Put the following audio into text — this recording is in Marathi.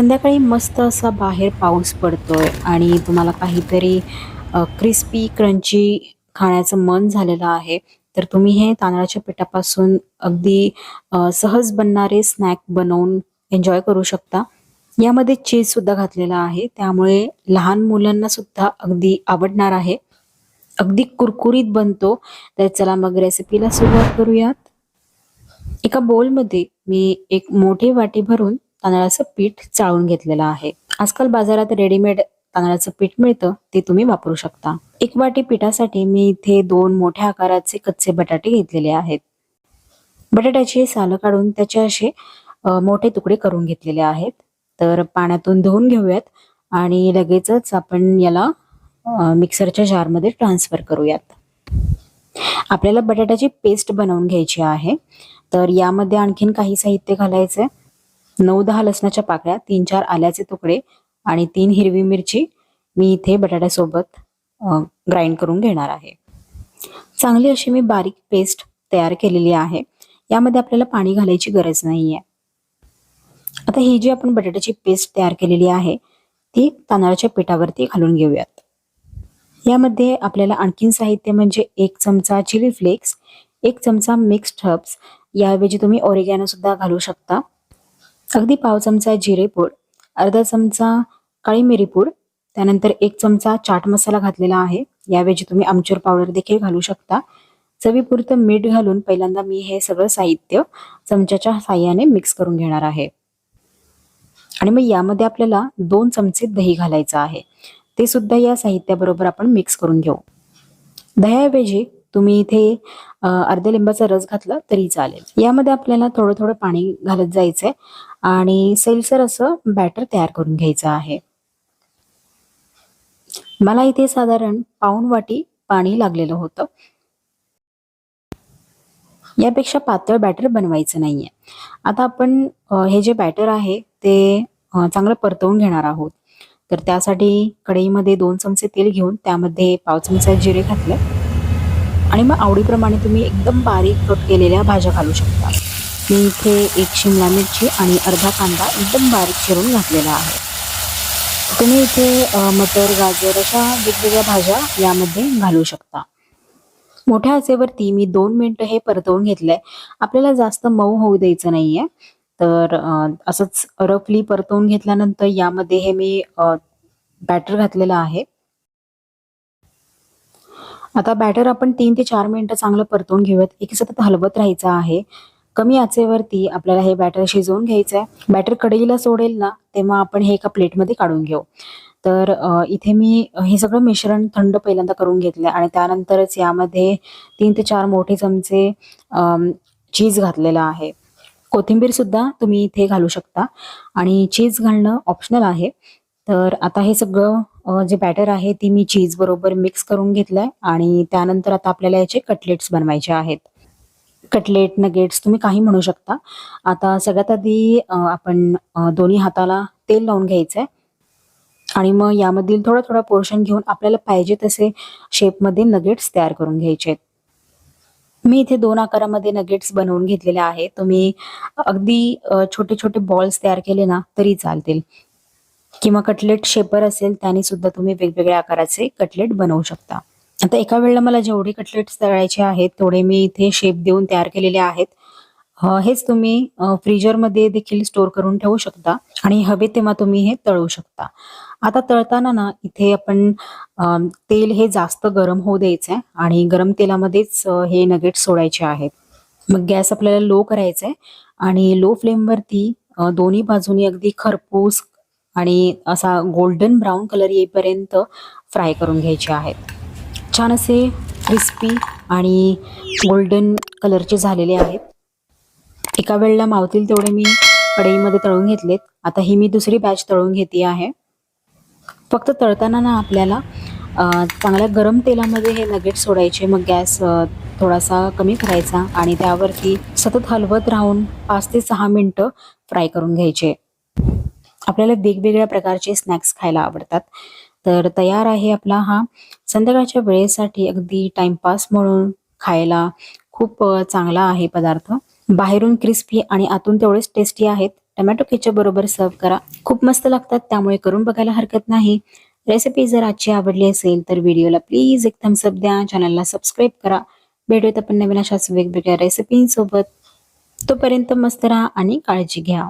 संध्याकाळी मस्त असा बाहेर पाऊस पडतोय आणि तुम्हाला काहीतरी क्रिस्पी क्रंची खाण्याचं मन झालेलं आहे तर तुम्ही हे तांदळाच्या पिठापासून अगदी सहज बनणारे स्नॅक बनवून एन्जॉय करू शकता. यामध्ये चीज सुद्धा घातलेला आहे त्यामुळे लहान मुलांना सुद्धा अगदी आवडणार आहे. अगदी कुरकुरीत बनतो. तर चला मग रेसिपीला सुरुवात करूयात. एका बोलमध्ये मी एक मोठी वाटी भरून तांदळाचं पीठ चाळून घेतलेलं आहे. आजकाल बाजारात रेडीमेड तांदळाचं पीठ मिळतं ते तुम्ही वापरू शकता. एक वाटी पिठासाठी मी इथे दोन मोठ्या आकाराचे कच्चे बटाटे घेतलेले आहेत. बटाट्याची सालं काढून त्याचे असे मोठे तुकडे करून घेतलेले आहेत. तर पाण्यातून धुवून घेऊयात आणि लगेचच आपण याला मिक्सरच्या जारमध्ये ट्रान्सफर करूयात. आपल्याला बटाट्याची पेस्ट बनवून घ्यायची आहे. तर यामध्ये आणखीन काही साहित्य घालायचंय. नऊ दहा लसणाच्या पाकळ्या तीन चार आल्याचे तुकडे आणि तीन हिरवी मिरची मी इथे बटाट्यासोबत ग्राइंड करून घेणार आहे. चांगली अशी मी बारीक पेस्ट तयार केलेली आहे. यामध्ये आपल्याला पाणी घालायची गरज नाहीये. आता ही जी आपण बटाट्याची पेस्ट तयार केलेली आहे ती तांदळाच्या पिठावरती घालून घेऊयात. यामध्ये आपल्याला आणखीन साहित्य म्हणजे एक चमचा चिली फ्लेक्स एक चमचा मिक्स्ड हर्ब्स याऐवजी तुम्ही ओरिगॅनो सुद्धा घालू शकता. अगदी पाव चमचा जिरेपूड अर्धा चमचा काळी मिरी पूड त्यानंतर एक चमचा चाट मसाला घातलेला आहे. याऐवजी तुम्ही आमचूर पावडर देखील घालू शकता. चवीपुरतं मीठ घालून पहिल्यांदा मी हे सगळं साहित्य चमच्याच्या साह्याने मिक्स करून घेणार आहे. आणि मग यामध्ये आपल्याला दोन चमचे दही घालायचं आहे. ते सुद्धा या साहित्याबरोबर आपण मिक्स करून घेऊ. दह्याऐवजी तुम्ही इथे अर्ध्या लिंबाचा रस घातला तरी चालेल. यामध्ये आपल्याला थोडं थोडं पाणी घालत जायचंय आणि सैलसर असं बॅटर तयार करून घ्यायचं आहे. मला इथे साधारण पाऊन वाटी पाणी लागलेलं होतं. यापेक्षा पातळ बॅटर बनवायचं नाहीये. आता आपण हे जे बॅटर आहे ते चांगलं परतवून घेणार आहोत. तर त्यासाठी कढईमध्ये दोन चमचे तेल घेऊन त्यामध्ये पाव चमचा जिरे घातले. आणि मग आवडीप्रमाणे तुम्ही एकदम बारीक कट केलेल्या भाज्या घालू शकता. मी इथे एक शिमला मिरची आणि अर्धा कांदा एकदम बारीक चिरून घातलेला आहे. तुम्ही इथे मटर गाजर अशा वेगवेगळ्या भाज्या यामध्ये घालू शकता. मोठ्या आचेवरती मी दोन मिनटं हे परतवून घेतलंय. आपल्याला जास्त मऊ होऊ द्यायचं नाहीये. तर असंच रफली परतवून घेतल्यानंतर यामध्ये हे मी बॅटर घातलेलं आहे. आता बॅटर आपण तीन ते चार मिनिटं चांगलं परतून घेऊयात. एक सतत हलवत राहायचं आहे. कमी आचेवरती आपल्याला हे बॅटर शिजवून घ्यायचं आहे बॅटर कढईला सोडेल ना तेव्हा आपण हे एका प्लेटमध्ये काढून घेऊ. तर इथे मी हे सगळं मिश्रण थंड पहिल्यांदा करून घेतलं आणि त्यानंतरच यामध्ये तीन ते चार मोठे चमचे चीज घातलेलं आहे. कोथिंबीर सुद्धा तुम्ही इथे घालू शकता. आणि चीज घालणं ऑप्शनल आहे. तर आता हे सगळं जे बॅटर आहे ती मी चीज बरोबर मिक्स करून घेतलंय आणि त्यानंतर आता आपल्याला याचे कटलेट्स बनवायचे आहेत. कटलेट नगेट्स तुम्ही काही म्हणू शकता. आता सगळ्यात आधी आपण दोन्ही हाताला तेल लावून घ्यायचंय. आणि मग यामधील थोडा थोडा पोर्शन घेऊन आपल्याला पाहिजे तसे शेपमध्ये नगेट्स तयार करून घ्यायचे. मी इथे दोन आकारामध्ये नगेट्स बनवून घेतलेले आहेत. तुम्ही अगदी छोटे छोटे बॉल्स तयार केले ना तरी चालतील. किंवा कटलेट शेपर असेल त्याने सुद्धा तुम्ही वेगवेगळ्या आकाराचे कटलेट बनवू शकता. आता एका वेळेला मला जेवढे कटलेट्स तळायचे आहेत तेवढे मी इथे शेप देऊन तयार केलेले आहेत. हेच तुम्ही फ्रीजरमध्ये देखील स्टोर करून ठेवू शकता आणि हवे तेव्हा तुम्ही हे तळू शकता. आता तळताना ना इथे आपण तेल हे जास्त गरम होऊ द्यायचं आहे आणि गरम तेलामध्येच हे नगेट सोडायचे आहेत. मग गॅस आपल्याला लो करायचा आहे आणि लो फ्लेमवरती दोन्ही बाजूनी अगदी खरपूस आणि असा गोल्डन ब्राऊन कलर येईपर्यंत फ्राय करून घ्यायचे आहेत. छान असे क्रिस्पी आणि गोल्डन कलरचे झालेले आहेत. एका वेळेला मावतील तेवढे मी कढईमध्ये तळून घेतलेत. आता ही मी दुसरी बॅच तळून घेते आहे. फक्त तळताना ना आपल्याला चांगल्या गरम तेलामध्ये हे नगेट सोडायचे मग गॅस थोडासा कमी करायचा आणि त्यावरती सतत हलवत राहून पाच ते सहा मिनटं फ्राय करून घ्यायचे. आपल्याला वेगवेगळ्या प्रकारचे स्नॅक्स खायला आवडतात. तर तयार आहे आपला हा. संध्याकाळच्या वेळेसाठी अगदी टाइमपास म्हणून खायला खूप चांगला आहे पदार्थ. बाहेरून क्रिस्पी आणि आतून तेवढेच टेस्टी आहेत. टमॅटो केचप बरोबर सर्व करा. खूप मस्त लागतात त्यामुळे करून बघायला हरकत नाही. रेसिपी जर आजची आवडली असेल तर व्हिडिओला प्लीज एक थम्सअप द्या. चॅनलला सबस्क्राईब करा. भेटूयात आपण नवीन अशाच वेगवेगळ्या रेसिपींसोबत तोपर्यंत मस्त राहा आणि काळजी घ्या.